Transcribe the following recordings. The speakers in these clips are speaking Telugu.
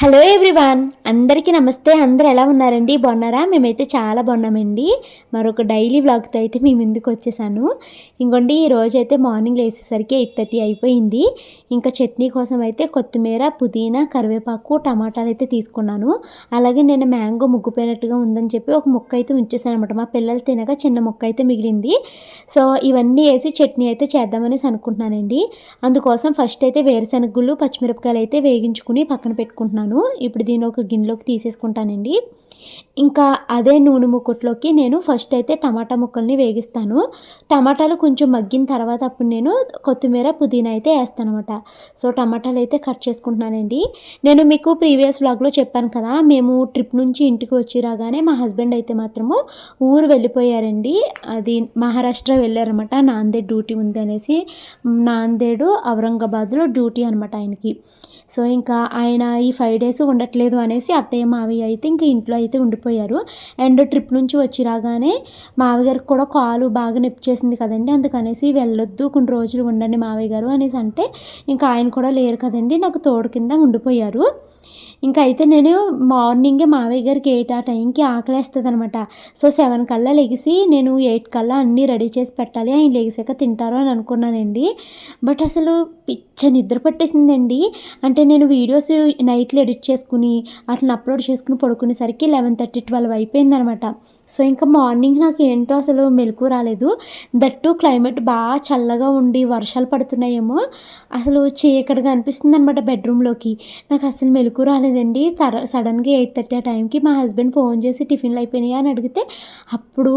హలో ఎవ్రీవాన్ అందరికీ నమస్తే. అందరు ఎలా ఉన్నారండి? బాగున్నారా? మేమైతే చాలా బాగున్నామండి. మరొక డైలీ వ్లాగ్తో అయితే మీ ముందుకు వచ్చేసాను. ఇంకోండి ఈ రోజైతే అయితే మార్నింగ్ లేసేసరికి ఎయిట్ థర్టీ అయిపోయింది. ఇంకా చట్నీ కోసం అయితే కొత్తిమీర పుదీనా కరివేపాకు టమాటాలు అయితే తీసుకున్నాను. అలాగే నేను మ్యాంగో ముగ్గుపోయినట్టుగా ఉందని చెప్పి ఒక ముక్క అయితే ఉంచేసాను అనమాట మా పిల్లలు తినగా చిన్న ముక్క అయితే మిగిలింది. సో ఇవన్నీ వేసి చట్నీ అయితే చేద్దామనేసి అనుకుంటున్నానండి. అందుకోసం ఫస్ట్ అయితే వేరుశనగ పచ్చిమిరపకాయలు అయితే వేగించుకుని పక్కన పెట్టుకుంటున్నాను. ఇప్పుడు దీన్ని ఒక గిన్నెలోకి తీసేసుకుంటానండి. ఇంకా అదే నూనె ముక్కట్లోకి నేను ఫస్ట్ అయితే టమాటా ముక్కల్ని వేగిస్తాను. టమాటాలు కొంచెం మగ్గిన తర్వాత అప్పుడు నేను కొత్తిమీర పుదీనా అయితే వేస్తాను అనమాట సో టమాటాలు అయితే కట్ చేసుకుంటున్నానండి. నేను మీకు ప్రీవియస్ వ్లాగ్లో చెప్పాను కదా మేము ట్రిప్ నుంచి ఇంటికి వచ్చి రాగానే మా హస్బెండ్ అయితే మాత్రము ఊరు వెళ్ళిపోయారండి. అది మహారాష్ట్ర వెళ్ళారనమాట నాందేడ్ డ్యూటీ ఉంది అనేసి. నాందేడు ఔరంగాబాద్లో డ్యూటీ అనమాట ఆయనకి. సో ఇంకా ఆయన ఈ ఫైవ్ డేస్ ఉండట్లేదు అనేసి అత్తయ్య మావయ్య అయితే ఇంక ఇంట్లో అయితే ఉండిపోయారు. అండ్ ట్రిప్ నుంచి వచ్చి రాగానే మావయ్య గారికి కూడా కాలు బాగా నొప్పి చేసింది కదండి అందుకనేసి వెళ్ళొద్దు కొన్ని రోజులు ఉండండి మావయ్య గారు అనేసి అంటే ఇంకా ఆయన కూడా లేరు కదండి నాకు తోడు కింద ఉండిపోయారు. ఇంకా అయితే నేను మార్నింగే మావయ్య గారికి ఎయిట్ ఆ టైంకి ఆకలేస్తుంది అనమాట సో సెవెన్ కల్లా లెగిసి నేను ఎయిట్ కల్లా అన్నీ రెడీ చేసి పెట్టాలి ఆయన లెగిసాక తింటారు అని అనుకున్నానండి. బట్ అసలు పిచ్చ నిద్ర పట్టేసిందండి. అంటే నేను వీడియోస్ నైట్లో ఎడిట్ చేసుకుని అట్లా అప్లోడ్ చేసుకుని పడుకునేసరికి లెవెన్ థర్టీ ట్వెల్వ్ అయిపోయిందనమాట. సో ఇంకా మార్నింగ్ నాకు ఏంటో అసలు మెలకు రాలేదు. దట్టు క్లైమేట్ బాగా చల్లగా ఉండి వర్షాలు పడుతున్నాయేమో అసలు చీకటిగా అనిపిస్తుంది అనమాట బెడ్రూమ్లోకి. నాకు అసలు మెలకు రాలేదండి. తర సడన్గా ఎయిట్ థర్టీ ఆ టైంకి మా హస్బెండ్ ఫోన్ చేసి టిఫిన్లు అయిపోయినాయి అని అడిగితే అప్పుడు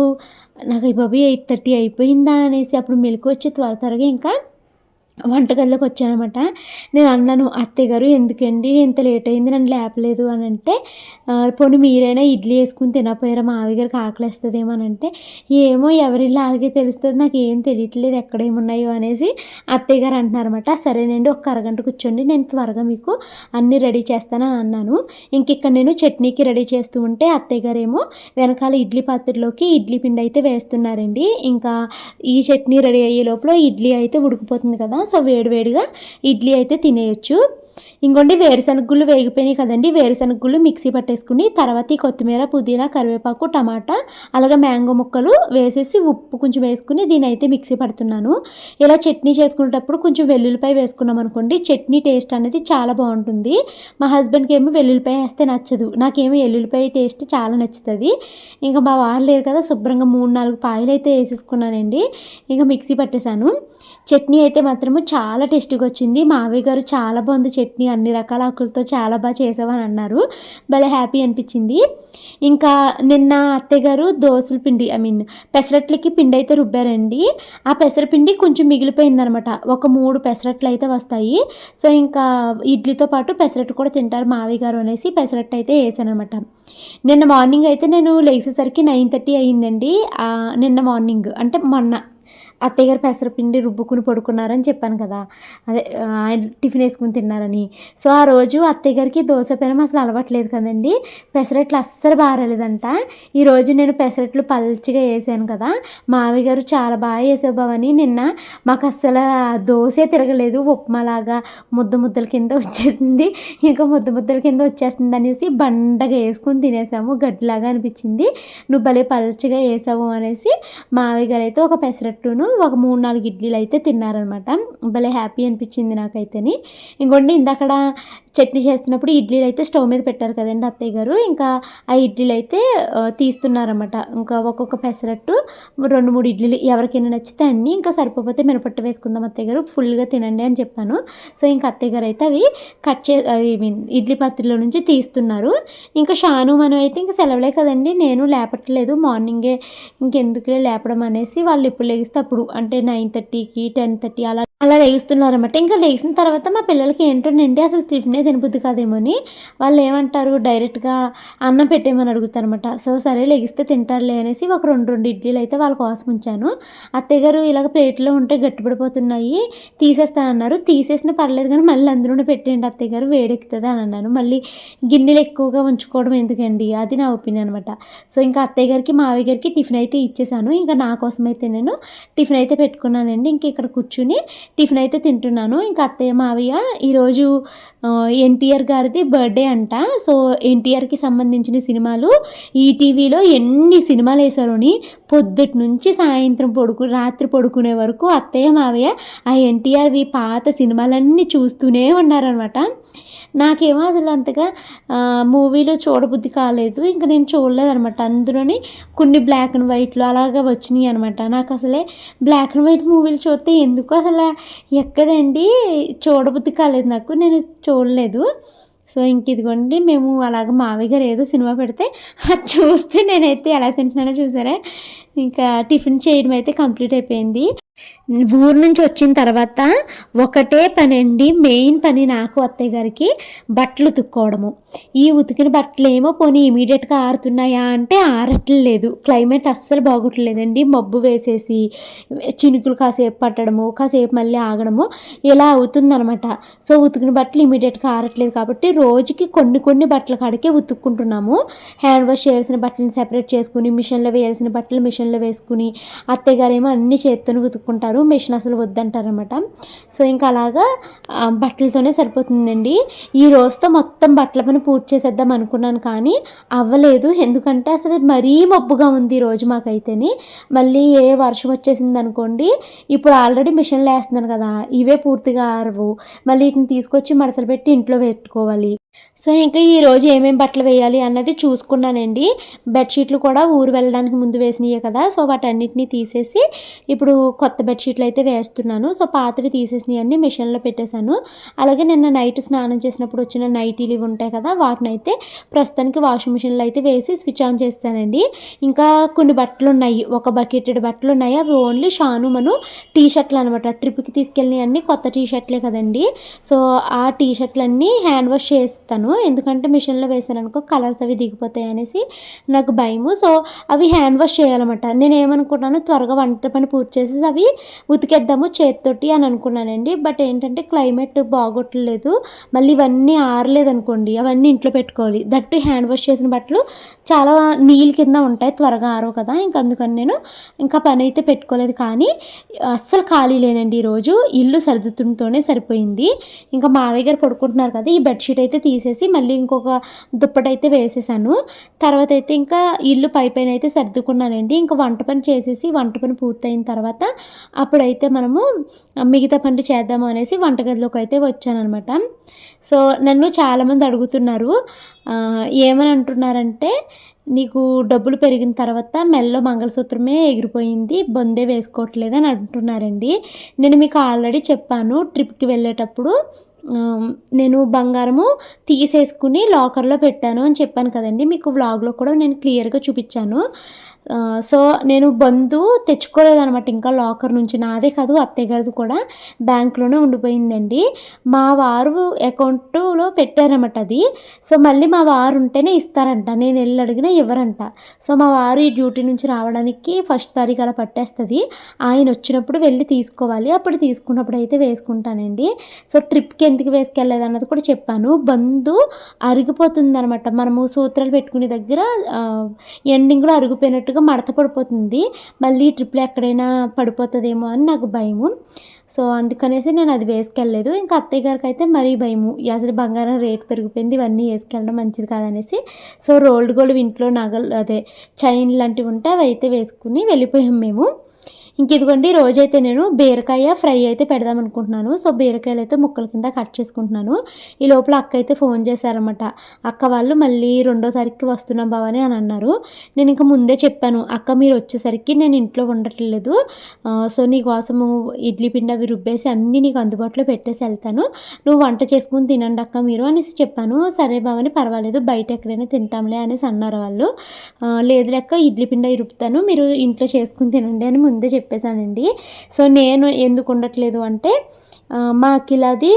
నాకు ఈ బాబు ఎయిట్ థర్టీ అయిపోయిందా? అనేసి అప్పుడు మెలకు వచ్చి త్వర త్వరగా ఇంకా వంటగదిలోకి వచ్చానమాట నేను అన్నాను అత్తయ్య గారు ఎందుకండి? ఇంత లేట్ అయింది నన్ను లేపలేదు అని అంటే పోనీ మీరైనా ఇడ్లీ వేసుకుని తినపోయారా మా ఆవి గారికి ఆకలిస్తుందేమో అని అంటే ఏమో ఎవరిల్లు అలాగే తెలుస్తుంది నాకు ఏం తెలియట్లేదు ఎక్కడ ఏమున్నాయో అనేసి అత్తయ్య గారు అంటున్నారన్నమాట. సరేనండి ఒక అరగంట కూర్చోండి నేను త్వరగా మీకు అన్నీ రెడీ చేస్తానని అన్నాను. ఇంక ఇక్కడ నేను చట్నీకి రెడీ చేస్తూ ఉంటే అత్తయ్య గారేమో వెనకాల ఇడ్లీ పాత్రలోకి ఇడ్లీ పిండి అయితే వేస్తున్నారండి. ఇంకా ఈ చట్నీ రెడీ అయ్యే లోపల ఇడ్లీ అయితే ఉడికిపోతుంది కదా సో వేడివేడిగా ఇడ్లీ అయితే తినేయచ్చు. ఇంకోండి వేరుశనగ గుళ్ళు వేగిపోయినాయి కదండి. వేరుశనగ గుళ్ళు మిక్సీ పట్టేసుకుని తర్వాత ఈ కొత్తిమీర పుదీనా కరివేపాకు టమాటా అలాగే మ్యాంగో ముక్కలు వేసేసి ఉప్పు కొంచెం వేసుకుని దీని అయితే మిక్సీ పడుతున్నాను. ఇలా చట్నీ చేసుకునేటప్పుడు కొంచెం వెల్లుల్లిపాయ వేసుకున్నాం అనుకోండి చట్నీ టేస్ట్ అనేది చాలా బాగుంటుంది. మా హస్బెండ్కి ఏమో వెల్లుల్లిపాయ వేస్తే నచ్చదు. నాకేమో వెల్లుల్లిపాయ టేస్ట్ చాలా నచ్చుతుంది. ఇంకా మా వారు లేరు కదా శుభ్రంగా మూడు నాలుగు పాయలు అయితే వేసేసుకున్నానండి. ఇంకా మిక్సీ పట్టేశాను. చట్నీ అయితే మాత్రము చాలా టేస్టీగా వచ్చింది. మావయ్య గారు చాలా బాగుంది చట్నీ అన్ని రకాల ఆకులతో చాలా బాగా చేసావని అన్నారు. భలే హ్యాపీ అనిపించింది. ఇంకా నిన్న అత్తయ్య గారు దోశల పిండి ఐ మీన్ పెసరట్లకి పిండి అయితే రుబ్బారండి. ఆ పెసరపిండి కొంచెం మిగిలిపోయిందనమాట. ఒక మూడు పెసరట్లు అయితే వస్తాయి. సో ఇంకా ఇడ్లీతో పాటు పెసరట్టు కూడా తింటారు మావయ్య గారు అనేసి పెసరట్టు అయితే వేసాను అనమాట నిన్న మార్నింగ్ అయితే నేను లేచేసరికి నైన్ థర్టీ అయ్యిందండి నిన్న మార్నింగ్ అంటే మొన్న అత్తయ్య గారు పెసరపిండి రుబ్బుకుని పడుకున్నారని చెప్పాను కదా. అదే ఆయన టిఫిన్ వేసుకుని తిన్నారని. సో ఆ రోజు అత్తయ్య గారికి దోశ పెనం అసలు అలవాట్లేదు కదండి. పెసరట్లు అస్సలు బాగాలేదంట. ఈరోజు నేను పెసరట్లు పల్చిగా వేసాను కదా. మావి గారు చాలా బాగా వేసావు బావని నిన్న మాకు అస్సలు దోశ దోశే తిరగలేదు. ఉప్మాలాగా ముద్ద ముద్దల కింద వచ్చేసింది. ఇంకా ముద్ద ముద్దల కింద వచ్చేస్తుంది అనేసి బండగా వేసుకుని తినేసాము. గడ్డిలాగా అనిపించింది. నువ్వు భలే పల్చగా వేసావు అనేసి మావయ్య గారు అయితే ఒక పెసరట్టును ఒక మూడు నాలుగు ఇడ్లీలు అయితే తిన్నారనమాట. భలే హ్యాపీ అనిపించింది నాకైతేని. ఇంకోండి ఇందాకడ చట్నీ చేస్తున్నప్పుడు ఇడ్లీలు అయితే స్టవ్ మీద పెట్టారు కదండి అత్తయ్య గారు. ఇంకా ఆ ఇడ్లీలు అయితే తీస్తున్నారన్నమాట. ఇంకా ఒక్కొక్క పెసరట్టు రెండు మూడు ఇడ్లీలు ఎవరికైనా నచ్చితే అన్నీ ఇంకా సరిపోతే మినపట్టు వేసుకుందాం అత్తయ్య గారు. ఫుల్గా తినండి అని చెప్పాను. సో ఇంకా అత్తయ్య గారు అయితే అవి కట్ చే ఐ మీన్ ఇడ్లీ పాత్రలో నుంచి తీస్తున్నారు. ఇంకా షాను మనం అయితే ఇంకా సెలవులే కదండి. నేను లేపట్లేదు. మార్నింగే ఇంకెందుకులే లేపడం అనేసి వాళ్ళు ఎప్పుడు లేగిస్తే అప్పుడు అంటే నైన్ థర్టీకి టెన్ థర్టీ అలా అలా లేస్తున్నారన్నమాట ఇంకా లేచిన తర్వాత మా పిల్లలకి ఏంటోనండి అసలు టిఫినే కాదేమో కాదేమోని వాళ్ళు ఏమంటారు డైరెక్ట్గా అన్నం పెట్టేయమని అడుగుతారనమాట సో సరే లెగిస్తే తింటారులే అనేసి ఒక రెండు రెండు ఇడ్లీలు అయితే వాళ్ళ కోసం ఉంచాను. అత్తయ్య గారు ఇలాగ ప్లేట్లో ఉంటే గట్టిపడిపోతున్నాయి తీసేస్తానన్నారు. తీసేసిన పర్లేదు కానీ మళ్ళీ అందులోనే పెట్టేయండి అత్తయ్య గారు వేడెక్కుతుంది అని అన్నాను. మళ్ళీ గిన్నెలు ఎక్కువగా ఉంచుకోవడం ఎందుకండి? అది నా ఒపీనియన్ అనమాట సో ఇంకా అత్తయ్య గారికి మావి గారికి టిఫిన్ అయితే ఇచ్చేసాను. ఇంకా నా కోసం అయితే నేను టిఫిన్ అయితే పెట్టుకున్నానండి. ఇంక ఇక్కడ కూర్చుని టిఫిన్ అయితే తింటున్నాను. ఇంకా అత్తయ్య మావయ్య ఈరోజు ఎన్టీఆర్ గారిది బర్త్డే అంట. సో ఎన్టీఆర్కి సంబంధించిన సినిమాలు ఈటీవీలో ఎన్ని సినిమాలు వేశారోని పొద్దుటి నుంచి సాయంత్రం పడుకు రాత్రి పడుకునే వరకు అత్తయ్య మావయ్య ఆ ఎన్టీఆర్వి పాత సినిమాలన్నీ చూస్తూనే ఉన్నారనమాట నాకేమో అసలు అంతగా మూవీలో చూడబుద్ధి కాలేదు. ఇంకా నేను చూడలేదు అనమాట అందులోని కొన్ని బ్లాక్ అండ్ వైట్లు అలాగా వచ్చినాయి అనమాట నాకు అసలే బ్లాక్ అండ్ వైట్ మూవీలు చూస్తే ఎందుకు అసలు ఎక్కడండి? చూడబుద్ధి కాలేదు నాకు నేను చూడలేదు. సో ఇంక ఇదిగోండి మేము అలాగ మావి గారు ఏదో సినిమా పెడితే అది చూస్తే నేనైతే ఎలా తింటున్నానో చూసారా? ఇంకా టిఫిన్ చేయడం అయితే కంప్లీట్ అయిపోయింది. ఊరు నుంచి వచ్చిన తర్వాత ఒకటే పని అండి మెయిన్ పని నాకు అత్తయ్య గారికి బట్టలు ఉతుక్కోవడము. ఈ ఉతికిన బట్టలు ఏమో పోనీ ఇమీడియట్గా ఆరుతున్నాయా అంటే ఆరట్లేదు. క్లైమేట్ అస్సలు బాగోట్లేదండి. మబ్బు వేసేసి చినుకులు కాసేపు పట్టడము కాసేపు మళ్ళీ ఆగడము ఇలా అవుతుందనమాట సో ఉతికిన బట్టలు ఇమీడియట్గా ఆరట్లేదు కాబట్టి రోజుకి కొన్ని కొన్ని బట్టల కాడికే ఉతుక్కుంటున్నాము. హ్యాండ్ వాష్ చేయాల్సిన బట్టలను సెపరేట్ చేసుకుని మిషన్లో వేయాల్సిన బట్టలు మిషన్ మిషన్లో వేసుకుని అత్తయ్యగారేమో అన్ని చేత్తోనే ఉతుక్కుంటారు మిషన్ అసలు వద్దంటారనమాట సో ఇంకా అలాగా బట్టలతోనే సరిపోతుందండి. ఈ రోజుతో మొత్తం బట్టల పని పూర్తి చేసేద్దాం అనుకున్నాను కానీ అవ్వలేదు. ఎందుకంటే అసలు మరీ మబ్బుగా ఉంది ఈ రోజు మాకైతేనే. మళ్ళీ ఏ వర్షం వచ్చేసింది అనుకోండి ఇప్పుడు ఆల్రెడీ మిషన్లు వేస్తున్నాను కదా ఇవే పూర్తిగా ఆరవు. మళ్ళీ వీటిని తీసుకొచ్చి మడతలు పెట్టి ఇంట్లో పెట్టుకోవాలి. సో ఇంకా ఈరోజు ఏమేమి బట్టలు వేయాలి అన్నది చూసుకున్నానండి. బెడ్షీట్లు కూడా ఊరు వెళ్ళడానికి ముందు వేసినాయే కదా సో వాటన్నిటిని తీసేసి ఇప్పుడు కొత్త బెడ్షీట్లు అయితే వేస్తున్నాను. సో పాతవి తీసేసినవి అన్ని మిషన్లో పెట్టేశాను. అలాగే నిన్న నైట్ స్నానం చేసినప్పుడు వచ్చిన నైటీలు ఇవి ఉంటాయి కదా వాటిని అయితే ప్రస్తుతానికి వాషింగ్ మిషన్లో అయితే వేసి స్విచ్ ఆన్ చేస్తానండి. ఇంకా కొన్ని బట్టలు ఉన్నాయి ఒక బకెటెడ్ బట్టలు ఉన్నాయి. అవి ఓన్లీ షాను మను టీ షర్ట్లు అనమాట ట్రిప్కి తీసుకెళ్ళినవి అన్ని కొత్త టీ షర్ట్లే కదండి. సో ఆ టీ షర్ట్లన్నీ హ్యాండ్ వాష్ చేస్తాను. ఎందుకంటే మిషన్లో వేసాను అనుకో కలర్స్ అవి దిగిపోతాయి అనేసి నాకు భయము. సో అవి హ్యాండ్ వాష్ చేయాలన్నమాట. నేను ఏమనుకున్నాను త్వరగా వంట పని పూర్తి చేసేసి అవి ఉతికేద్దాము చేతితోటి అని అనుకున్నానండి. బట్ ఏంటంటే క్లైమేట్ బాగోట్లేదు. మళ్ళీ ఇవన్నీ ఆరలేదు అనుకోండి అవన్నీ ఇంట్లో పెట్టుకోవాలి. దట్టు హ్యాండ్ వాష్ చేసిన బట్టలు చాలా నీళ్ళ కింద ఉంటాయి త్వరగా ఆరవు కదా. ఇంకా అందుకని నేను ఇంకా పని అయితే పెట్టుకోలేదు. కానీ అస్సలు ఖాళీ లేనండి ఈరోజు. ఇల్లు సర్దుతుంటూనే సరిపోయింది. ఇంకా మావయ్య గారు పడుకుంటున్నారు కదా ఈ బెడ్షీట్ అయితే తీసి తీసేసి మళ్ళీ ఇంకొక దుప్పటి అయితే వేసేసాను. తర్వాత అయితే ఇంకా ఇల్లు పై పైన అయితే సర్దుకున్నానండి. ఇంకా వంట పని చేసేసి వంట పని పూర్తయిన తర్వాత అప్పుడైతే మనము మిగతా పనులు చేద్దాము అనేసి వంటగదిలోకి అయితే వచ్చానమాట సో నన్ను చాలామంది అడుగుతున్నారు ఏమని అంటున్నారంటే నీకు డబ్బులు పెరిగిన తర్వాత మెల్లో మంగళసూత్రమే ఎగిరిపోయింది బొందే వేసుకోవట్లేదు అని అంటున్నారండి. నేను మీకు ఆల్రెడీ చెప్పాను ట్రిప్కి వెళ్ళేటప్పుడు నేను బంగారము తీసేసుకుని లాకర్లో పెట్టాను అని చెప్పాను కదండి. మీకు వ్లాగ్లో కూడా నేను క్లియర్గా చూపించాను. సో నేను బంధు తెచ్చుకోలేదనమాట ఇంకా లాకర్ నుంచి నాదే కాదు అత్తయ్య గారిది కూడా బ్యాంక్లోనే ఉండిపోయిందండి. మా వారు అకౌంట్లో పెట్టారన్నమాట అది. సో మళ్ళీ మా వారు ఉంటేనే ఇస్తారంట. నేను వెళ్ళి అడిగినా ఇవ్వరంట. సో మా వారు ఈ డ్యూటీ నుంచి రావడానికి ఫస్ట్ తారీఖు అలా పట్టేస్తుంది. ఆయన వచ్చినప్పుడు వెళ్ళి తీసుకోవాలి. అప్పుడు తీసుకున్నప్పుడు అయితే వేసుకుంటానండి. సో ట్రిప్కి ఎందుకు వేసుకెళ్ళలేదు అన్నది కూడా చెప్పాను. బంధు అరిగిపోతుందనమాట మనము సూత్రాలు పెట్టుకునే దగ్గర ఎండింగ్లో అరిగిపోయినట్టు అరిగిపోయినట్టుగా మడత పడిపోతుంది. మళ్ళీ ట్రిప్లో ఎక్కడైనా పడిపోతుందేమో అని నాకు భయము. సో అందుకనేసి నేను అది వేసుకెళ్ళలేదు. ఇంకా అత్తయ్య గారికి అయితే మరీ భయము. అసలు బంగారం రేట్ పెరిగిపోయింది ఇవన్నీ వేసుకెళ్ళడం మంచిది కాదనేసి. సో రోల్డ్ గోల్డ్ ఇంట్లో నగలు అదే చైన్ లాంటివి ఉంటే అవి అయితే వేసుకుని వెళ్ళిపోయాం మేము. ఇంక ఇదిగోండి రోజైతే నేను బీరకాయ ఫ్రై అయితే పెడదాం అనుకుంటున్నాను. సో బీరకాయలు అయితే ముక్కల కింద కట్ చేసుకుంటున్నాను. ఈ లోపల అక్క అయితే ఫోన్ చేశారనమాట అక్క వాళ్ళు మళ్ళీ రెండో తారీఖుకి వస్తున్నాం బావని అని అన్నారు. నేను ఇంకా ముందే చెప్పాను అక్క మీరు వచ్చేసరికి నేను ఇంట్లో ఉండట్లేదు. సో నీ కోసము ఇడ్లీ పిండి అవి రుబ్బేసి అన్నీ నీకు అందుబాటులో పెట్టేసి వెళ్తాను. నువ్వు వంట చేసుకుని తినండి అక్క మీరు అనేసి చెప్పాను. సరే బావని పర్వాలేదు బయట ఎక్కడైనా తింటాంలే అనేసి అన్నారు వాళ్ళు. లేదు లెక్క ఇడ్లీ పిండి రుబ్బుతాను. మీరు ఇంట్లో చేసుకుని తినండి అని ముందే చెప్పాను. చెప్పేశానండి. సో నేను ఎందుకు ఉండట్లేదు అంటే మా అఖిలది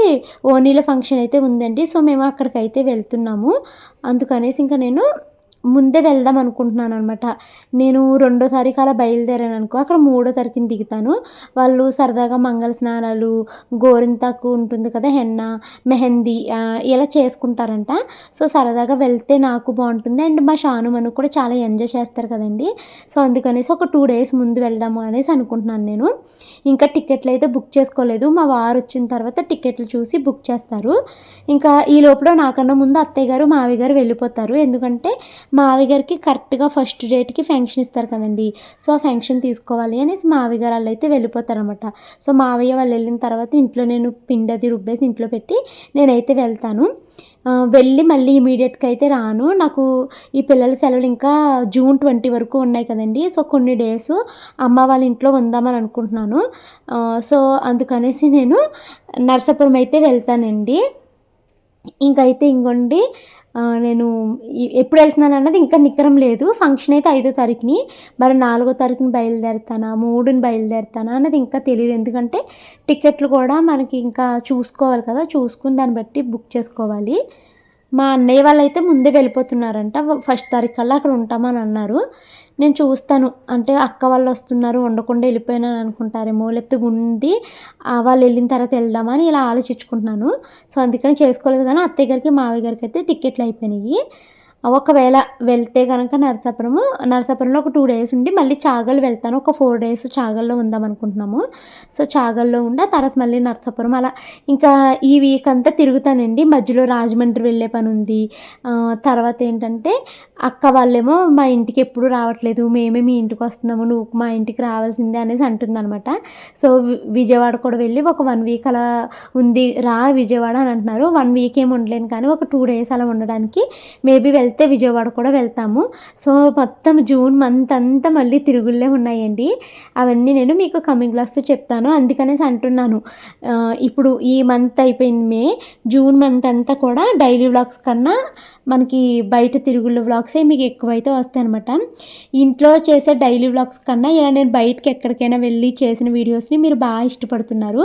ఓనీల ఫంక్షన్ అయితే ఉందండి. సో మేము అక్కడికైతే వెళ్తున్నాము. అందుకనేసి ఇంకా నేను ముందే వెళ్దాం అనుకుంటున్నాను అనమాట నేను రెండో తారీఖు అలా బయలుదేరాను అనుకో అక్కడ మూడో తారీఖుని దిగుతాను. వాళ్ళు సరదాగా మంగళ స్నానాలు గోరింతాకు ఉంటుంది కదా హెన్న మెహందీ ఇలా చేసుకుంటారంట. సో సరదాగా వెళ్తే నాకు బాగుంటుంది. అండ్ మా షాను మను కూడా చాలా ఎంజాయ్ చేస్తారు కదండి. సో అందుకనేసి ఒక టూ డేస్ ముందు వెళ్దాము అనేసి అనుకుంటున్నాను నేను. ఇంకా టికెట్లు అయితే బుక్ చేసుకోలేదు. మా వారు వచ్చిన తర్వాత టికెట్లు చూసి బుక్ చేస్తారు. ఇంకా ఈ లోపల నాకన్నా ముందు అత్తయ్య గారు మావి గారు వెళ్ళిపోతారు. ఎందుకంటే మావి గారికి కరెక్ట్గా ఫస్ట్ డేట్కి ఫంక్షన్ ఇస్తారు కదండి. సో ఆ ఫంక్షన్ తీసుకోవాలి అనేసి మావి గారు వాళ్ళు అయితే వెళ్ళిపోతారనమాట సో మావయ్య వాళ్ళు వెళ్ళిన తర్వాత ఇంట్లో నేను పిండి అది రుబ్బేసి ఇంట్లో పెట్టి నేనైతే వెళ్తాను. వెళ్ళి మళ్ళీ ఇమీడియట్గా అయితే రాను. నాకు ఈ పిల్లల సెలవులు ఇంకా జూన్ ట్వంటీ వరకు ఉన్నాయి కదండి. సో కొన్ని డేస్ అమ్మ వాళ్ళ ఇంట్లో ఉందామని అనుకుంటున్నాను. సో అందుకనేసి నేను నర్సాపురం అయితే వెళ్తానండి. ఇంకైతే ఇంకోండి నేను ఎప్పుడు వెళ్తున్నాను అన్నది ఇంకా నిక్కరం లేదు. ఫంక్షన్ అయితే ఐదో తారీఖుని మరి నాలుగో తారీఖుని బయలుదేరుతానా మూడుని బయలుదేరుతానా అన్నది ఇంకా తెలియదు ఎందుకంటే టికెట్లు కూడా మనకి ఇంకా చూసుకోవాలి కదా చూసుకుని దాన్ని బట్టి బుక్ చేసుకోవాలి. మా అన్నయ్య వాళ్ళు అయితే ముందే వెళ్ళిపోతున్నారంట. ఫస్ట్ తారీఖు కల్లా అక్కడ ఉంటామని అన్నారు. నేను చూస్తాను. అంటే అక్క వాళ్ళు వస్తున్నారు ఉండకుండా వెళ్ళిపోయినాను అనుకుంటారేమో లేకపోతే ఉండి వాళ్ళు వెళ్ళిన తర్వాత వెళ్దామని ఇలా ఆలోచించుకుంటున్నాను. సో అందుకని చేసుకోలేదు. కానీ అత్తయ్య గారికి మావయ్య గారికి అయితే టికెట్లు అయిపోయినాయి. ఒకవేళ వెళ్తే కనుక నరసాపురము నరసాపురంలో ఒక టూ డేస్ ఉండి మళ్ళీ చాగల్ వెళ్తాను. ఒక ఫోర్ డేస్ చాగల్లో ఉందాం అనుకుంటున్నాము. సో చాగల్లో ఉండి ఆ తర్వాత మళ్ళీ నరసాపురం అలా. ఇంకా ఈ వీక్ అంతా తిరుగుతానండి. మధ్యలో రాజమండ్రి వెళ్ళే పని ఉంది. తర్వాత ఏంటంటే అక్క వాళ్ళేమో మా ఇంటికి ఎప్పుడు రావట్లేదు. మేమే మీ ఇంటికి వస్తున్నాము. నువ్వు మా ఇంటికి రావాల్సిందే అనేసి అంటుందన్నమాట. సో విజయవాడ కూడా వెళ్ళి ఒక వన్ వీక్ అలా ఉంది. రా విజయవాడ అని అంటున్నారు. వన్ వీక్ ఏమి ఉండలేను కానీ ఒక టూ డేస్ అలా ఉండడానికి మేబీ వెళ్తే విజయవాడ కూడా వెళ్తాము. సో మొత్తం జూన్ మంత్ అంతా మళ్ళీ తిరుగుళ్ళే ఉన్నాయండి. అవన్నీ నేను మీకు కమింగ్ గ్లాస్తో చెప్తాను. అందుకనేసి అంటున్నాను. ఇప్పుడు ఈ మంత్ అయిపోయింది మే జూన్ మంత్ అంతా కూడా డైలీ వ్లాగ్స్ కన్నా మనకి బయట తిరుగుళ్ళ వ్లాగ్సే మీకు ఎక్కువైతే వస్తాయి అనమాట ఇంట్లో చేసే డైలీ వ్లాగ్స్ కన్నా ఇలా నేను బయటకి ఎక్కడికైనా వెళ్ళి చేసిన వీడియోస్ని మీరు బాగా ఇష్టపడుతున్నారు.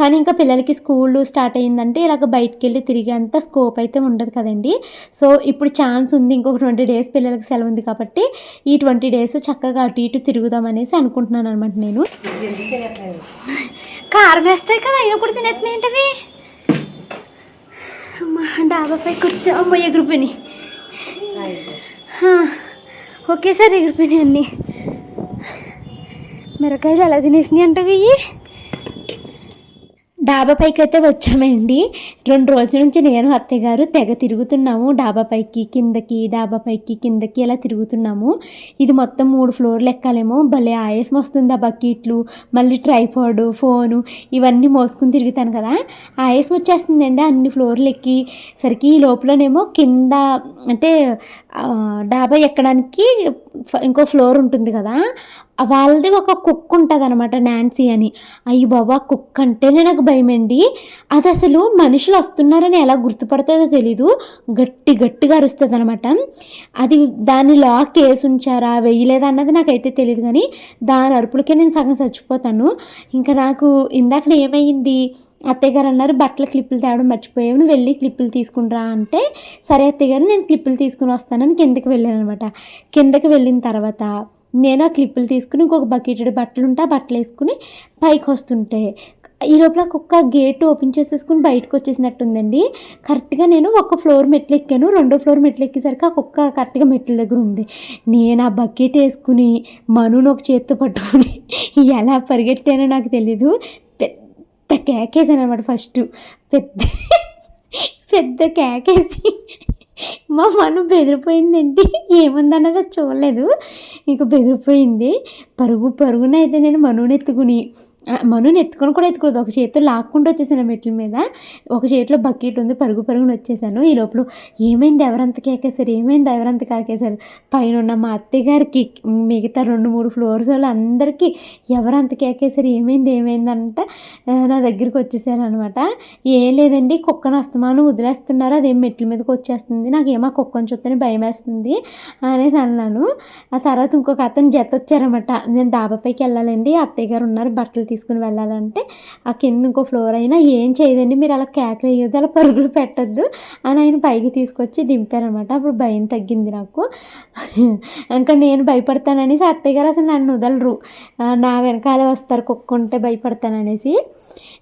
కానీ ఇంకా పిల్లలకి స్కూల్ స్టార్ట్ అయ్యిందంటే ఇలాగ బయటకు వెళ్ళి తిరిగేంత స్కోప్ అయితే ఉండదు కదండి. సో ఇప్పుడు ఛాన్స్ ఉంది ఇంకొక ట్వంటీ డేస్ పిల్లలకి సెలవు ఉంది కాబట్టి ఈ ట్వంటీ డేస్ చక్కగా అటు ఇటు తిరుగుదాం అనేసి అనుకుంటున్నాను అనమాట నేను. కారం వేస్తాయి కదా అయినప్పుడు తినేస్తున్నాయి ఏంటవి? డాబాపై కూర్చో. అమ్మ ఎగిరిపోయినాయి. ఒకేసారి ఎగిరిపోయినాయి అన్నీ. మిరకాయలు ఎలా తినేసినాయి అంటవి? ఇవి డాబా పైకి అయితే వచ్చామండి. రెండు రోజుల నుంచి నేను అత్తయ్య గారు తెగ తిరుగుతున్నాము. డాబా పైకి కిందకి డాబా పైకి కిందకి ఇలా తిరుగుతున్నాము. ఇది మొత్తం మూడు ఫ్లోర్లు ఎక్కాలేమో భలే ఆయాసం వస్తుంది ఆ బకెట్లు మళ్ళీ ట్రైపాడ్ ఫోను ఇవన్నీ మోసుకుని తిరుగుతాను కదా. ఆయాసం వచ్చేస్తుందండి అన్ని ఫ్లోర్లు ఎక్కి. సరికి ఈ లోపలనేమో కింద అంటే డాబా ఎక్కడానికి ఇంకో ఫ్లోర్ ఉంటుంది కదా. వాళ్ళది ఒక కుక్ ఉంటుంది అనమాట నాన్సీ అని. అయ్యి బాబా కుక్ అంటేనే నాకు భయమండి. అది అసలు మనుషులు వస్తున్నారని ఎలా గుర్తుపడుతుందో తెలీదు. గట్టి గట్టిగా అరుస్తుంది అనమాట అది దాన్ని లాక్ వేసి ఉంచారా వేయలేదా అన్నది నాకైతే తెలియదు కానీ దాని అరుపులకే నేను సగం చచ్చిపోతాను. ఇంకా నాకు ఇందాక ఏమైంది? అత్తయ్య గారు అన్నారు బట్టల క్లిప్పులు తేవడం మర్చిపోయావు నువ్వు వెళ్ళి క్లిప్పులు తీసుకునిరా అంటే సరే అత్తయ్య గారు నేను క్లిప్పులు తీసుకుని వస్తానని కిందకి వెళ్ళాను అనమాట కిందకి వెళ్ళిన తర్వాత నేను ఆ క్లిప్పులు తీసుకుని ఇంకొక బకెట్ బట్టలు ఉంటే ఆ బట్టలు వేసుకుని పైకి వస్తుంటే ఈ లోపల కుక్క గేట్ ఓపెన్ చేసేసుకుని బయటకు వచ్చేసినట్టుందండి. కరెక్ట్గా నేను ఒక ఫ్లోర్ మెట్లు ఎక్కాను. రెండో ఫ్లోర్ మెట్లు ఎక్కేసరికి ఆ కుక్క కరెక్ట్గా మెట్ల దగ్గర ఉంది. నేను ఆ బకెట్ వేసుకుని మనుని ఒక చేత్తో పట్టుకుని ఎలా పరిగెట్టానో నాకు తెలీదు. పెద్ద కేకేసాను అనమాట ఫస్ట్. పెద్ద పెద్ద కేకేసి మా మను బెదిరిపోయిందండి. ఏముందన్నది అది చూడలేదు. ఇంక బెదిరిపోయింది. పరుగు పరుగున అయితే నేను మనుని ఎత్తుకుని మనుని ఎత్తుకొని కూడా ఎత్తుకోలేదు. ఒక చేతితో లాక్కుంటూ వచ్చేసాను మెట్ల మీద. ఒక చేతిలో బకెట్ ఉంది పరుగు పరుగున వచ్చేసాను. ఈ లోపల ఏమైంది? ఎవరంత కేకేశారు ఏమైంది? ఎవరంత కాకేశారు పైన ఉన్న మా అత్తయ్య గారికి మిగతా రెండు మూడు ఫ్లోర్స్ వాళ్ళు అందరికీ ఎవరంత కేకేశారు ఏమైంది? ఏమైంది? అంట నా దగ్గరికి వచ్చేసారు అనమాట ఏం లేదండి కుక్కను అస్తమానం వదిలేస్తున్నారు. అదేం మెట్ల మీదకి వచ్చేస్తుంది? నాకు ఏమో కుక్కను చూస్తేనే భయం వేస్తుంది అనేసి అన్నాను. ఆ తర్వాత ఇంకొక అతను జత వచ్చారనమాట నేను డాబా పైకి వెళ్ళాలండి. అత్తయ్య గారు ఉన్నారు బట్టలు తీసుకుని వెళ్ళాలంటే ఆ కింద ఇంకో ఫ్లోర్ అయినా ఏం చేయదండి మీరు అలా కేకలు వేయొద్దు అలా పరుగులు పెట్టొద్దు అని ఆయన పైకి తీసుకొచ్చి దింపారనమాట అప్పుడు భయం తగ్గింది నాకు. ఇంకా నేను భయపడతాననేసి అత్తయ్య గారు అసలు నన్ను వదలరు. నా వెనకాలే వస్తారు కుక్క ఉంటే భయపడతాననేసి.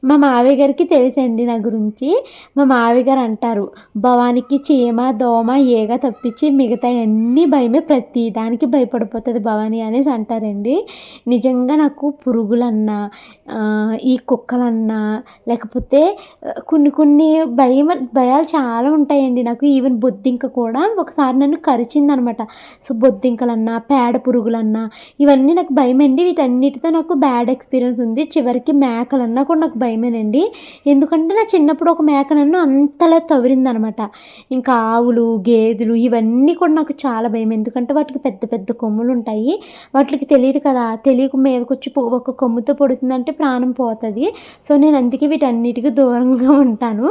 మా మావయ్య గారికి తెలుసండి నా గురించి. మా మావయ్య గారు అంటారు భవానికి చీమ దోమ ఏగ తప్పించి మిగతా అన్ని భయమే ప్రతి దానికి భయపడిపోతుంది భవాని అనేసి అంటారండి. నిజంగా నాకు పురుగులన్నా ఈ కుక్కలన్నా లేకపోతే కొన్ని కొన్ని భయం భయాలు చాలా ఉంటాయండి. నాకు ఈవెన్ బొద్దింక కూడా ఒకసారి నన్ను కరిచిందనమాట. సో బొద్దింకలన్నా పేడ పురుగులన్నా ఇవన్నీ నాకు భయమండి. వీటన్నిటితో నాకు బ్యాడ్ ఎక్స్పీరియన్స్ ఉంది. చివరికి మేకలన్నా కూడా నాకు భయమేనండి. ఎందుకంటే నా చిన్నప్పుడు ఒక మేక నన్ను అంతలా తవిరిందనమాట ఇంకా ఆవులు గేదెలు ఇవన్నీ కూడా నాకు చాలా భయం. ఎందుకంటే వాటికి పెద్ద పెద్ద కొమ్ములు ఉంటాయి వాటికి తెలియదు కదా. తెలియక మీదకొచ్చి ఒక కొమ్ముతో పొడిసిందంటే ప్రాణం పోతుంది. సో నేను అందుకే వీటన్నిటికీ దూరంగా ఉంటాను.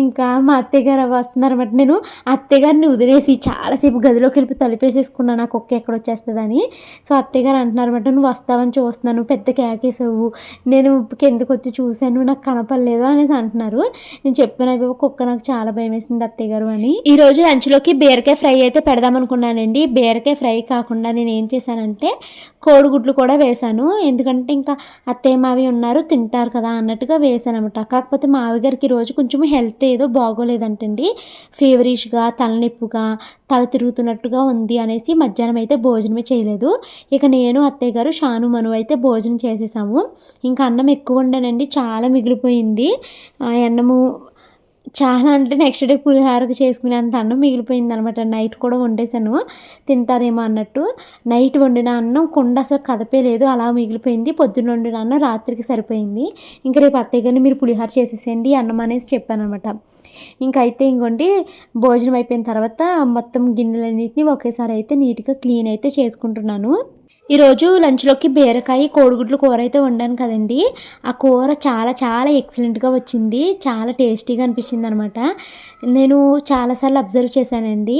ఇంకా మా అత్తయ్య గారు వస్తున్నారన్నమాట. నేను అత్తయ్య గారిని వదిలేసి చాలాసేపు గదిలోకి వెళ్ళి తలిపేసేసుకున్నాను నాకు ఒక్క ఎక్కడ వచ్చేస్తుందని. సో అత్తయ్య గారు అంటున్నారన్నమాట నువ్వు వస్తావని చూస్తున్నాను పెద్ద కేకేసావు. నేను కిందకు వచ్చి చూశాను? నాకు కనపడలేదు అనేసి అంటున్నారు. నేను చెప్పాను అయిపోయి కుక్క నాకు చాలా భయం వేసింది అత్తయ్య గారు అని. ఈ రోజు లంచ్లోకి బీరకాయ ఫ్రై అయితే పెడదాం అనుకున్నానండి. బీరకాయ ఫ్రై కాకుండా నేను ఏం చేశానంటే కోడిగుడ్లు కూడా వేశాను. ఎందుకంటే ఇంకా అత్తయ్య మావి ఉన్నారు? తింటారు కదా అన్నట్టుగా వేసానమాట కాకపోతే మావి గారికి రోజు కొంచెం హెల్త్ ఏదో బాగోలేదంటండి. ఫీవరిష్గా తలనొప్పిగా తల తిరుగుతున్నట్టుగా ఉంది అనేసి మధ్యాహ్నం అయితే భోజనమే చేయలేదు. ఇక నేను అత్తయ్య గారు షాను మను అయితే భోజనం చేసేసాము. ఇంకా అన్నం ఎక్కువ ఉండనండి చాలా మిగిలిపోయింది. ఆ అన్నము చాలా అంటే నెక్స్ట్ డే పులిహారకు చేసుకునే అంత అన్నం మిగిలిపోయింది అనమాట నైట్ కూడా వండేసాను తింటారేమో అన్నట్టు. నైట్ వండిన అన్నం కొండ అసలు కదపే లేదు అలా మిగిలిపోయింది. పొద్దున్న వండిన అన్నం రాత్రికి సరిపోయింది. ఇంకా రేపు అత్తయ్య గారిని మీరు పులిహార చేసేసేయండి అన్నం అనేసి చెప్పానమాట ఇంకైతే అయితే ఇంకోండి భోజనం అయిపోయిన తర్వాత మొత్తం గిన్నెలన్నింటినీ ఒకేసారి అయితే నీట్గా క్లీన్ అయితే చేసుకుంటున్నాను. ఈరోజు లంచ్లోకి బీరకాయ కోడిగుడ్లు కూర అయితే వండాను కదండి. ఆ కూర చాలా చాలా ఎక్సలెంట్గా వచ్చింది. చాలా టేస్టీగా అనిపించింది అనమాట నేను చాలాసార్లు అబ్జర్వ్ చేశానండి.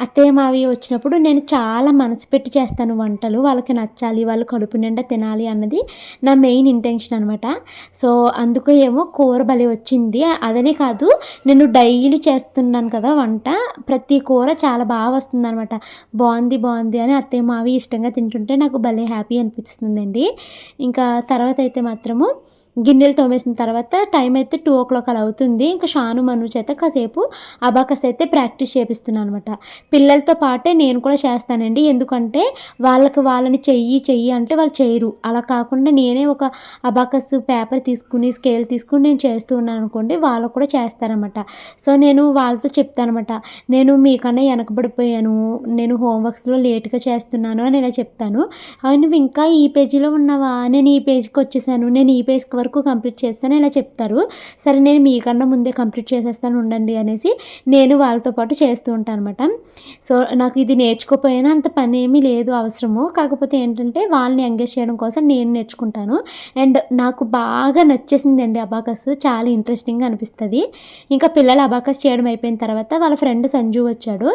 అత్తయ్య మావి వచ్చినప్పుడు నేను చాలా మనసు పెట్టి చేస్తాను వంటలు. వాళ్ళకి నచ్చాలి వాళ్ళు కడుపు నిండా తినాలి అన్నది నా మెయిన్ ఇంటెన్షన్ అనమాట. సో అందుకు ఏమో కూర భలే వచ్చింది. అదనే కాదు నేను డైలీ చేస్తున్నాను కదా వంట. ప్రతి కూర చాలా బాగా వస్తుంది అనమాట బాగుంది బాగుంది అని అత్తయ్య మావి ఇష్టంగా తింటుంటే నాకు భలే హ్యాపీ అనిపిస్తుందండి. ఇంకా తర్వాత అయితే మాత్రము గిన్నెలు తోమేసిన తర్వాత టైం అయితే టూ ఓ క్లాక్ అలా అవుతుంది. ఇంకా షాను మను చేత కాసేపు అబాకస్ అయితే ప్రాక్టీస్ చేపిస్తున్నాను అనమాట పిల్లలతో పాటే నేను కూడా చేస్తానండి. ఎందుకంటే వాళ్ళకి వాళ్ళని చెయ్యి చెయ్యి అంటే వాళ్ళు చేయరు. అలా కాకుండా నేనే ఒక అబాకస్ పేపర్ తీసుకుని స్కేల్ తీసుకుని నేను చేస్తూ ఉన్నాను అనుకోండి వాళ్ళు కూడా చేస్తారనమాట సో నేను వాళ్ళతో చెప్తానమాట నేను మీకన్నా వెనకబడిపోయాను. నేను హోంవర్క్స్లో లేట్గా చేస్తున్నాను అని ఇలా చెప్తాను. "అవును, నువ్వు ఇంకా ఈ పేజీలో ఉన్నావా? నేను ఈ పేజ్కి వచ్చేసాను. నేను ఈ పేజ్కి వరకు వరకు కంప్లీట్ చేస్తాను ఇలా చెప్తారు. సరే నేను మీకన్నా ముందే కంప్లీట్ చేసేస్తాను ఉండండి అనేసి నేను వాళ్ళతో పాటు చేస్తూ ఉంటాను అనమాట సో నాకు ఇది నేర్చుకోపోయినా అంత పని ఏమీ లేదు అవసరము. కాకపోతే ఏంటంటే వాళ్ళని ఎంగేజ్ చేయడం కోసం నేను నేర్చుకుంటాను. అండ్ నాకు బాగా నచ్చేసిందండి అబాకస్. చాలా ఇంట్రెస్టింగ్గా అనిపిస్తుంది. ఇంకా పిల్లలు అబాకస్ చేయడం అయిపోయిన తర్వాత వాళ్ళ ఫ్రెండ్ సంజు వచ్చాడు.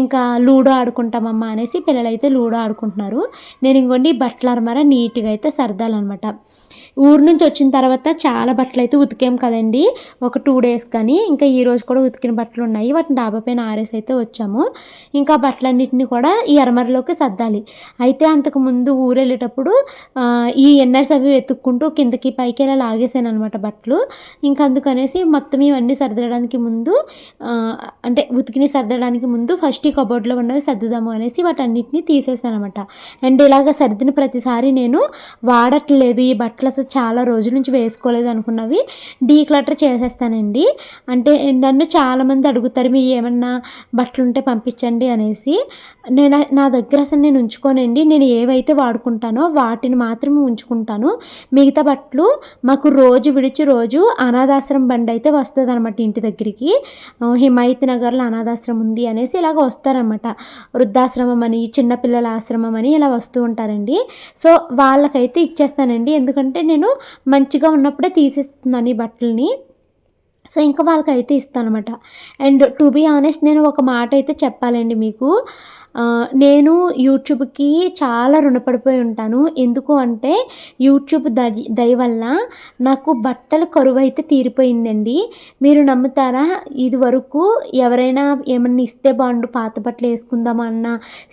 ఇంకా లూడో ఆడుకుంటామమ్మా అనేసి పిల్లలు అయితే లూడో ఆడుకుంటున్నారు. నేను ఇంకోండి బట్టల అరమర నీట్గా అయితే సర్దాలన్నమాట. ఊరు నుంచి వచ్చిన తర్వాత చాలా బట్టలు అయితే ఉతికాం కదండి. ఒక టూ డేస్ కానీ ఇంకా ఈ రోజు కూడా ఉతికిన బట్టలు ఉన్నాయి. వాటిని డాబా పైన ఆరేసి అయితే వచ్చాము. ఇంకా బట్టలన్నింటినీ కూడా ఈ అరమరలోకి సర్దాలి. అయితే అంతకు ముందు ఊరు వెళ్ళేటప్పుడు ఈ ఎన్నర్స్ అవి వెతుక్కుంటూ కిందకి పైకి ఇలా లాగేసాను అనమాట బట్టలు. ఇంకా అందుకనేసి మొత్తం ఇవన్నీ సర్దడానికి ముందు అంటే ఉతికిని సర్దడానికి ముందు ఫస్ట్ ఈ కబోర్డ్లో ఉన్నవి సర్దుదాము అనేసి వాటన్నిటిని తీసేసాను అనమాట అండ్ ఇలాగ సర్దిన ప్రతిసారి నేను వాడట్లేదు ఈ బట్టలు అసలు చాలా రోజుల నుంచి వేసుకోలేదు అనుకున్నవి డీక్లటర్ చేసేస్తానండి. అంటే నన్ను చాలామంది అడుగుతారు మీ ఏమన్నా బట్టలు ఉంటే పంపించండి అనేసి. నేను నా దగ్గర అసలు నేను ఉంచుకోనండి. నేను ఏవైతే వాడుకుంటానో వాటిని మాత్రమే ఉంచుకుంటాను. మిగతా బట్టలు మాకు రోజు విడిచి రోజు అనాథాశ్రమం బండి అయితే వస్తుంది అనమాట ఇంటి దగ్గరికి. హిమాయత్ నగర్లో అనాథాశ్రమం ఉంది అనేసి ఇలాగ వస్తారనమాట వృద్ధాశ్రమం అని చిన్నపిల్లల ఆశ్రమం అని ఇలా వస్తూ ఉంటారండి. సో వాళ్ళకైతే ఇచ్చేస్తానండి. ఎందుకంటే నేను మంచిగా ఉన్నప్పుడే తీసేస్తున్నాను ఈ బట్టలని. సో ఇంకా వాళ్ళకైతే ఇస్తానమాట అండ్ టు బీ ఆనెస్ట్ నేను ఒక మాట అయితే చెప్పాలండి మీకు. నేను యూట్యూబ్కి చాలా రుణపడిపోయి ఉంటాను. ఎందుకు అంటే యూట్యూబ్ దయ దయ వల్ల నాకు బట్టల కరువు అయితే తీరిపోయిందండి. మీరు నమ్ముతారా? ఇది వరకు ఎవరైనా ఏమన్నా ఇస్తే బాగుండు పాత బట్టలు వేసుకుందామన్న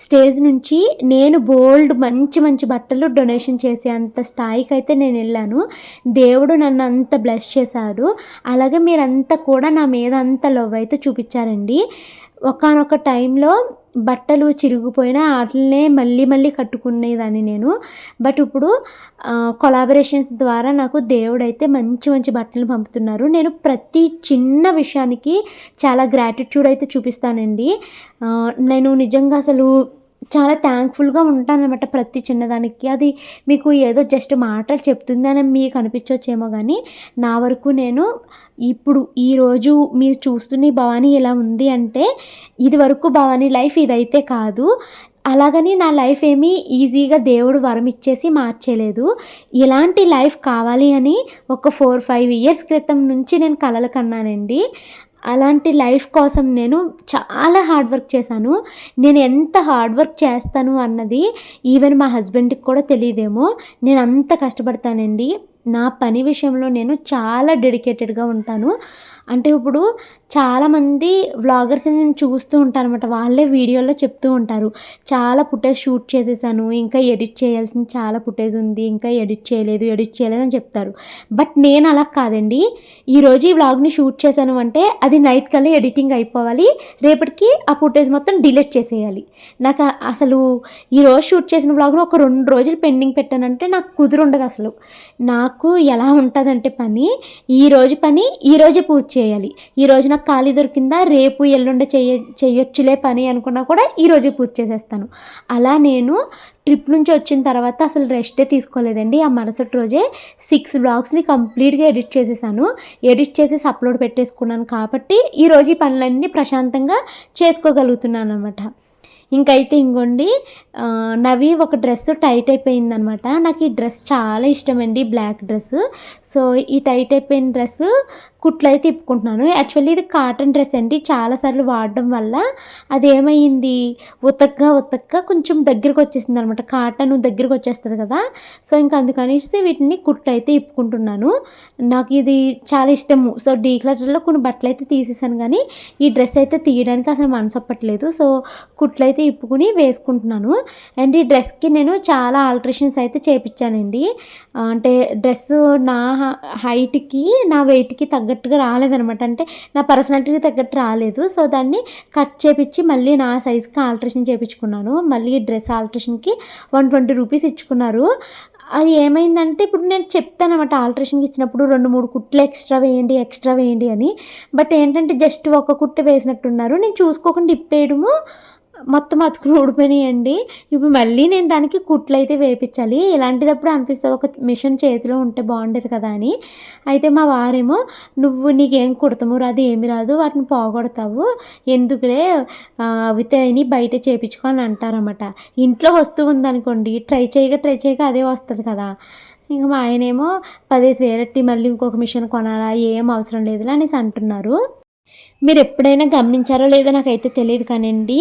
స్టేజ్ నుంచి నేను బోల్డ్ మంచి మంచి బట్టలు డొనేషన్ చేసే అంత స్థాయికి అయితే నేను వెళ్ళాను. దేవుడు నన్ను అంత బ్లెస్ చేశాడు. అలాగే మీరంతా కూడా నా మీద అంత లవ్ అయితే చూపించారండి. ఒకానొక టైంలో బట్టలు చిరిగిపోయినా వాటినే మళ్ళీ మళ్ళీ కట్టుకునేదాన్ని నేను. బట్ ఇప్పుడు కొలాబరేషన్స్ ద్వారా నాకు దేవుడైతే మంచి మంచి బట్టలు పంపుతున్నారు. నేను ప్రతి చిన్న విషయానికి చాలా గ్రాటిట్యూడ్ అయితే చూపిస్తానండి. నేను నిజంగా అసలు చాలా థ్యాంక్ఫుల్గా ఉంటానన్నమాట ప్రతి చిన్నదానికి. అది మీకు ఏదో జస్ట్ మాటలు చెప్తుందని మీకు అనిపించవచ్చేమో కానీ నా వరకు నేను ఇప్పుడు ఈరోజు మీరు చూస్తున్న భవానీ ఇలా ఉంది అంటే ఇది వరకు భవానీ లైఫ్ ఇదైతే కాదు. అలాగని నా లైఫ్ ఏమీ ఈజీగా దేవుడు వరం ఇచ్చేసి మార్చలేదు. ఇలాంటి లైఫ్ కావాలి అని ఒక ఫోర్ ఫైవ్ ఇయర్స్ క్రితం నుంచి నేను కలలు కన్నానండి. అలాంటి లైఫ్ కోసం నేను చాలా హార్డ్ వర్క్ చేశాను. నేను ఎంత హార్డ్ వర్క్ చేస్తాను అన్నది ఈవెన్ మా హస్బెండ్కి కూడా తెలియదేమో. నేను అంత కష్టపడతానండి. నా పని విషయంలో నేను చాలా డెడికేటెడ్గా ఉంటాను. అంటే ఇప్పుడు చాలామంది వ్లాగర్స్ని నేను చూస్తూ ఉంటాను అనమాట వాళ్ళే వీడియోలో చెప్తూ ఉంటారు. చాలా ఫుటేజ్ షూట్ చేసేసాను ఇంకా ఎడిట్ చేయాల్సిన చాలా ఫుటేజ్ ఉంది ఇంకా ఎడిట్ చేయలేదు ఎడిట్ చేయలేదు అని చెప్తారు. బట్ నేను అలా కాదండి. ఈరోజు ఈ వ్లాగ్ని షూట్ చేశాను అంటే అది నైట్ కల్లా ఎడిటింగ్ అయిపోవాలి. రేపటికి ఆ ఫుటేజ్ మొత్తం డిలీట్ చేసేయాలి. నాకు అసలు ఈరోజు షూట్ చేసిన వ్లాగ్ను ఒక రెండు రోజులు పెండింగ్ పెట్టానంటే నాకు కుదురుండదు అసలు. నాకు నాకు ఎలా ఉంటుందంటే పని ఈరోజు పని ఈరోజు పూర్తి చేయాలి. ఈ రోజు నాకు ఖాళీ దొరికిందా రేపు ఎల్లుండి చేయ చేయొచ్చులే పని అనుకున్నా కూడా ఈరోజే పూర్తి చేసేస్తాను. అలా నేను ట్రిప్ నుంచి వచ్చిన తర్వాత అసలు రెస్టే తీసుకోలేదండి. ఆ మరుసటి రోజే సిక్స్ బ్లాగ్స్ని కంప్లీట్గా ఎడిట్ చేసేసాను. ఎడిట్ చేసేసి అప్లోడ్ పెట్టేసుకున్నాను కాబట్టి ఈరోజు ఈ పనులన్నీ ప్రశాంతంగా చేసుకోగలుగుతున్నాను అనమాట ఇంకైతే ఇంకోండి నవి ఒక డ్రెస్ టైట్ అయిపోయిందనమాట. నాకు ఈ డ్రెస్ చాలా ఇష్టమండి బ్లాక్ డ్రెస్ సో ఈ టైట్ అయిపోయిన డ్రెస్ కుట్లు అయితే ఇప్పుకుంటున్నాను యాక్చువల్లీ ఇది కాటన్ డ్రెస్ అండి. చాలాసార్లు వాడడం వల్ల అది ఏమైంది ఉతక్గా ఉతక్గా కొంచెం దగ్గరికి వచ్చేసింది అనమాట కాటన్ దగ్గరికి వచ్చేస్తుంది కదా. సో ఇంకా అందుకనేసి వీటిని కుట్లు అయితే ఇప్పుకుంటున్నాను నాకు ఇది చాలా ఇష్టము. సో డీక్లటర్లో కొన్ని బట్టలు అయితే తీసేసాను కానీ ఈ డ్రెస్ అయితే తీయడానికి అసలు మనసొప్పట్లేదు సో కుట్లు అయితే ఇప్పుకుని వేసుకుంటున్నాను. అండ్ ఈ డ్రెస్కి నేను చాలా ఆల్ట్రేషన్స్ అయితే చేపించానండి అంటే డ్రెస్ నా హైట్కి నా వెయిట్కి తగ్గట్టుగా రాలేదనమాట అంటే నా పర్సనాలిటీకి తగ్గట్టు రాలేదు. సో దాన్ని కట్ చేపించి మళ్ళీ నా సైజ్కి ఆల్ట్రేషన్ చేయించుకున్నాను మళ్ళీ డ్రెస్ ఆల్ట్రేషన్కి వన్ ట్వంటీ రూపీస్ ఇచ్చుకున్నారు. అది ఏమైందంటే ఇప్పుడు నేను చెప్తానమాట ఆల్ట్రేషన్కి ఇచ్చినప్పుడు రెండు మూడు కుట్లు ఎక్స్ట్రా వేయండి ఎక్స్ట్రా వేయండి అని. బట్ ఏంటంటే జస్ట్ ఒక కుట్టు వేసినట్టున్నారు. నేను చూసుకోకుండా ఇప్పేయడము మొత్తం అతుకులు ఊడిపోయినాయండి. ఇప్పుడు మళ్ళీ నేను దానికి కుట్లు అయితే వేయించాలి ఇలాంటిదప్పుడు అనిపిస్తుంది. ఒక మిషన్ చేతిలో ఉంటే బాగుండేది కదా అని. అయితే మా వారేమో నువ్వు నీకేం కుడతాము రాదు ఏమి రాదు వాటిని పోగొడతావు. ఎందుకులే అవితేని బయట చేయించుకో అంటారన్నమాట. ఇంట్లో వస్తువు ఉందనుకోండి ట్రై చేయగా ట్రై చేయగా అదే వస్తుంది కదా. ఇంకా మా ఆయనేమో పదేసి వేరట్టి మళ్ళీ ఇంకొక మిషన్ కొనాలా ఏం అవసరం లేదులే అనేసి అంటున్నారు. మీరు ఎప్పుడైనా గమనించారో లేదో నాకైతే తెలియదు కానివ్వండి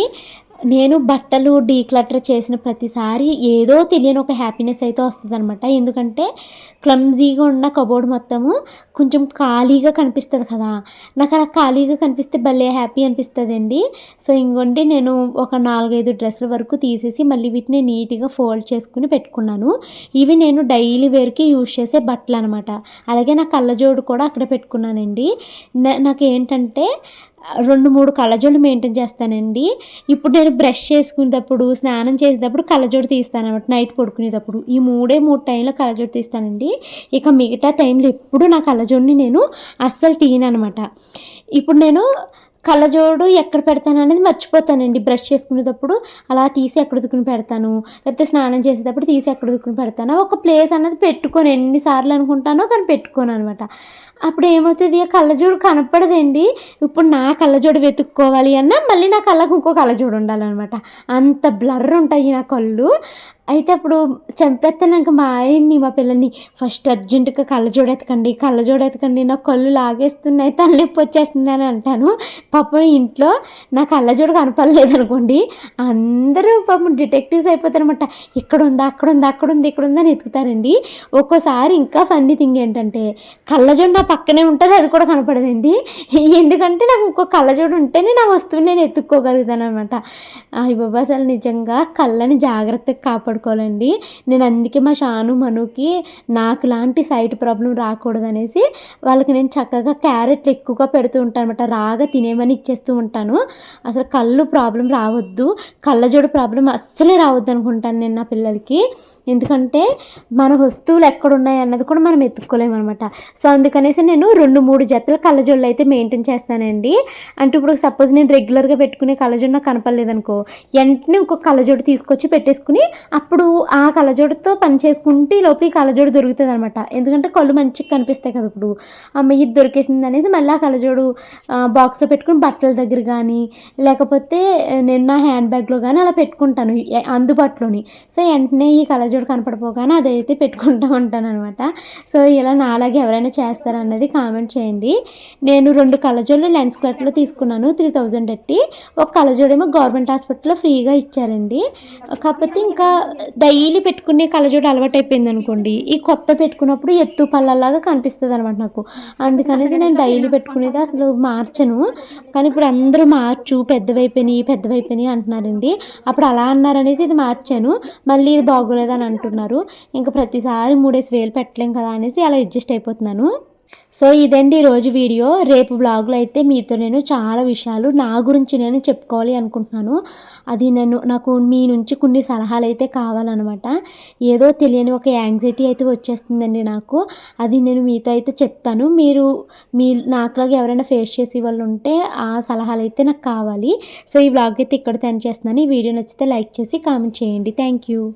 నేను బట్టలు డీక్లటర్ చేసిన ప్రతిసారి ఏదో తెలియని ఒక హ్యాపీనెస్ అయితే వస్తుంది అనమాట ఎందుకంటే క్లమ్జీగా ఉన్న కబోర్డ్ మొత్తము కొంచెం ఖాళీగా కనిపిస్తుంది కదా. నాకు అలా ఖాళీగా కనిపిస్తే భలే హ్యాపీ అనిపిస్తుంది అండి సో ఇంకొండి నేను ఒక నాలుగైదు డ్రెస్సుల వరకు తీసేసి మళ్ళీ వీటిని నీట్గా ఫోల్డ్ చేసుకుని పెట్టుకున్నాను. ఇవి నేను డైలీ వేర్కి యూజ్ చేసే బట్టలు అనమాట అలాగే నా కళ్ళజోడు కూడా అక్కడ పెట్టుకున్నానండి. నా- నాకు ఏంటంటే రెండు మూడు కళ్ళజోళ్ళు మెయింటైన్ చేస్తానండి. ఇప్పుడు నేను బ్రష్ చేసుకునేటప్పుడు స్నానం చేసేటప్పుడు కళ్ళజోడు తీస్తాను అనమాట నైట్ పడుకునేటప్పుడు. ఈ మూడే మూడు టైంలో కళ్ళజోడు తీస్తానండి. ఇక మిగతా టైంలో ఎప్పుడు నా కళ్ళజోడిని నేను అస్సలు తీయను అనమాట ఇప్పుడు నేను కళ్ళజోడు ఎక్కడ పెడతాను అనేది మర్చిపోతానండి. బ్రష్ చేసుకునేటప్పుడు అలా తీసి ఎక్కడ పెడతాను. లేకపోతే స్నానం చేసేటప్పుడు తీసి ఎక్కడ పెడతాను. ఒక ప్లేస్ అనేది పెట్టుకొని. ఎన్నిసార్లు అనుకుంటానో కానీ పెట్టుకోను అనమాట అప్పుడు ఏమవుతుంది? ఆ కళ్ళజోడు కనపడదండి. ఇప్పుడు నా కళ్ళజోడు వెతుక్కోవాలి అన్నా మళ్ళీ నా కళ్ళకు ఇంకో కళ్ళజోడు ఉండాలన్నమాట. అంత బ్లర్ ఉంటాయి నా కళ్ళు. అయితే అప్పుడు చంపేస్తానక మా ఆయన్ని మా పిల్లల్ని ఫస్ట్ అర్జెంటుగా కళ్ళజోడు ఎతకండి కళ్ళజోడు ఎతకండి నా కళ్ళు లాగేస్తున్నాయి తలనొప్పి వచ్చేస్తుంది అని అంటాను. పాపం ఇంట్లో నా కళ్ళజోడు కనపడలేదు అనుకోండి అందరూ పాపం డిటెక్టివ్స్ అయిపోతారనమాట ఇక్కడ ఉందా అక్కడ ఉందా అక్కడ ఉంది ఇక్కడ ఉందా అని ఎతుకుతారండి. ఒక్కోసారి ఇంకా ఫన్నీ థింగ్ ఏంటంటే కళ్ళజోడు నా పక్కనే ఉంటుంది అది కూడా కనపడదండి. ఎందుకంటే నాకు ఇంకో కళ్ళజోడు ఉంటేనే నా వస్తువుని నేను ఎత్తుక్కోగలుగుతాను అనమాట అయ్య బాబా అసలు నిజంగా కళ్ళని జాగ్రత్తగా పడుకోవాలండి. నేను అందుకే మా షాను మనుకి నాకు లాంటి సైట్ ప్రాబ్లం రాకూడదు అనేసి వాళ్ళకి నేను చక్కగా క్యారెట్లు ఎక్కువగా పెడుతూ ఉంటాను అనమాట రాగా తినేమని ఇచ్చేస్తూ ఉంటాను. అసలు కళ్ళు ప్రాబ్లం రావద్దు. కళ్ళజోడు ప్రాబ్లం అస్సలే రావద్దు అనుకుంటాను నేను నా పిల్లలకి. ఎందుకంటే మన వస్తువులు ఎక్కడున్నాయి అన్నది కూడా మనం ఎత్తుక్కోలేము అనమాట సో అందుకనేసి నేను రెండు మూడు జతల కళ్ళజోళ్ళు అయితే మెయింటైన్ చేస్తానండి. అంటే ఇప్పుడు సపోజ్ నేను రెగ్యులర్గా పెట్టుకునే కళ్ళజోడు నాకు కనపడలేదు అనుకో వెంటనే ఇంకొక కళ్ళజోడు తీసుకొచ్చి పెట్టేసుకుని అప్పుడు ఆ కళ్ళజోడుతో పని చేసుకుంటే ఈ లోపల ఈ కళ్ళజోడు దొరుకుతుంది అనమాట ఎందుకంటే కళ్ళు మంచిగా కనిపిస్తాయి కదా ఇప్పుడు. అమ్మ ఇది దొరికేసింది అనేసి మళ్ళీ ఆ కళ్ళజోడు బాక్స్లో పెట్టుకుని బట్టల దగ్గర కానీ లేకపోతే నేను నా హ్యాండ్ బ్యాగ్లో కానీ అలా పెట్టుకుంటాను అందుబాటులోని. సో వెంటనే ఈ కళ్ళజోడు కనపడిపోగానే అదైతే పెట్టుకుంటూ ఉంటాను అనమాట సో ఇలా నాలాగే ఎవరైనా చేస్తారన్నది కామెంట్ చేయండి. నేను రెండు కళ్ళజోళ్ళు లెన్స్ క్లట్లో తీసుకున్నాను త్రీ థౌజండ్ పెట్టి. ఒక కళ్ళజోడేమో గవర్నమెంట్ హాస్పిటల్లో ఫ్రీగా ఇచ్చారండి. కాకపోతే ఇంకా డైలీ పెట్టుకునే కళ్ళజోడు అలవాటు అయిపోయింది అనుకోండి ఈ కొత్త పెట్టుకున్నప్పుడు ఎత్తు పళ్ళలాగా కనిపిస్తుంది అనమాట నాకు. అందుకనేసి నేను డైలీ పెట్టుకునేది అసలు మార్చను. కానీ ఇప్పుడు అందరూ మార్చు పెద్దవైపోయినాయి పెద్దవైపోయినాయి అంటున్నారండి. అప్పుడు అలా అన్నారనేసి ఇది మార్చాను. మళ్ళీ ఇది బాగోలేదని అంటున్నారు. ఇంకా ప్రతిసారి మూడేసి వేలు పెట్టలేం కదా అనేసి అలా అడ్జస్ట్ అయిపోతున్నాను. సో ఇదండి ఈరోజు వీడియో. రేపు బ్లాగ్లో అయితే మీతో నేను చాలా విషయాలు నా గురించి నేను చెప్పుకోవాలి అనుకుంటున్నాను. అది నేను నాకు మీ నుంచి కొన్ని సలహాలు అయితే కావాలన్నమాట. ఏదో తెలియని ఒక యాంగ్జైటీ అయితే వచ్చేస్తుందండి నాకు. అది నేను మీతో అయితే చెప్తాను. మీరు మీ నాకులాగా ఎవరైనా ఫేస్ చేసే వాళ్ళు ఉంటే ఆ సలహాలు అయితే నాకు కావాలి. సో ఈ బ్లాగ్ అయితే ఇక్కడ తెన్ చేస్తున్నాను. ఈ వీడియో నచ్చితే లైక్ చేసి కామెంట్ చేయండి. Thank you